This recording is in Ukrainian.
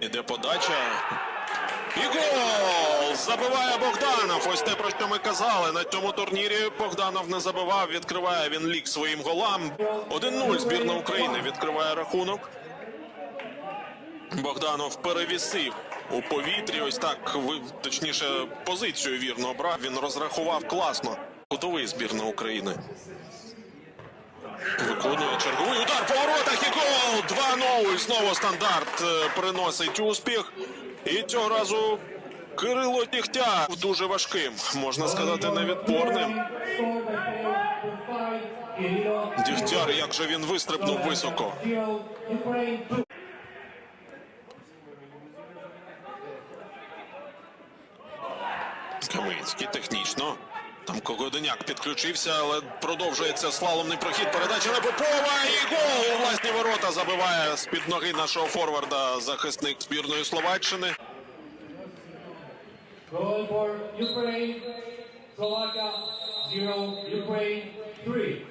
Іде подача. І гол! Забиває Богданов. Ось те, про що ми казали. На цьому турнірі Богданов не забивав. Відкриває він лік своїм голам. 1-0 збірна України відкриває рахунок. Богданов перевісив у повітрі. Ось так точніше позицію вірно обрав. Він розрахував класно. Кутовий збірна України. Виконує черговий удар по воротах і Знову стандарт е, приносить успіх. І цього разу Кирило Тіхтя дуже важким, можна сказати, невідпорним. Дігтяр, як же він вистрибнув високо. Каминський технічно. Там Когоденяк підключився, але продовжується слаломний прохід. Передача на Попова і гол у власні ворота забиває з-під ноги нашого форварда захисник збірної Словаччини. Гол for Ukraine, Slovakia, zero, Ukraine, three.